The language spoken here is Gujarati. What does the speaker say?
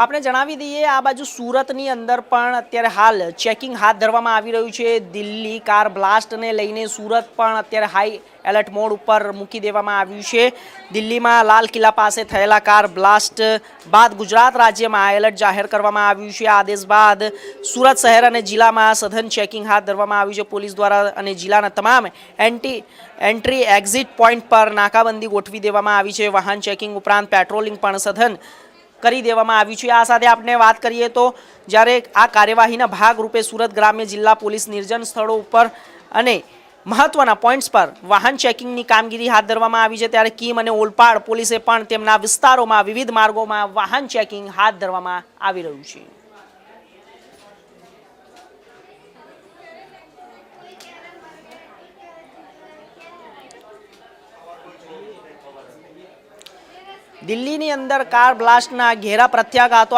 આપણે જણાવી દઈએ, આ બાજુ સુરતની અંદર પણ અત્યારે હાલ ચેકિંગ હાથ ધરવામાં આવી રહ્યું છે. દિલ્હી કાર બ્લાસ્ટને લઈને સુરત પણ અત્યારે હાઈ એલર્ટ મોડ ઉપર મૂકી દેવામાં આવ્યું છે. દિલ્હીમાં લાલ કિલ્લા પાસે થયેલા કાર બ્લાસ્ટ બાદ ગુજરાત રાજ્યમાં એલર્ટ જાહેર કરવામાં આવ્યું છે. આદેશ બાદ સુરત શહેર અને જિલ્લામાં સઘન ચેકિંગ હાથ ધરવામાં આવ્યું છે. પોલીસ દ્વારા અને જિલ્લાના તમામ એન્ટી એન્ટ્રી એક્ઝિટ પોઈન્ટ પર નાકાબંધી ગોઠવી દેવામાં આવી છે. વાહન ચેકિંગ ઉપરાંત પેટ્રોલિંગ પણ સઘન કરી દેવામાં આવ્યું છે. આ સાથે આપણે વાત કરીએ તો જ્યારે આ કાર્યવાહીના ભાગરૂપે સુરત ગ્રામ્ય જિલ્લા પોલીસ નિર્જન સ્થળો ઉપર અને મહત્વના પોઈન્ટ્સ પર વાહન ચેકિંગની કામગીરી હાથ ધરવામાં આવી છે, ત્યારે કીમ અને ઓલપાડ પોલીસે પણ તેમના વિસ્તારોમાં વિવિધ માર્ગોમાં વાહન ચેકિંગ હાથ ધરવામાં આવી રહ્યું છે. દિલ્હીની અંદર કાર બ્લાસ્ટના ઘેરા પ્રત્યાઘાતો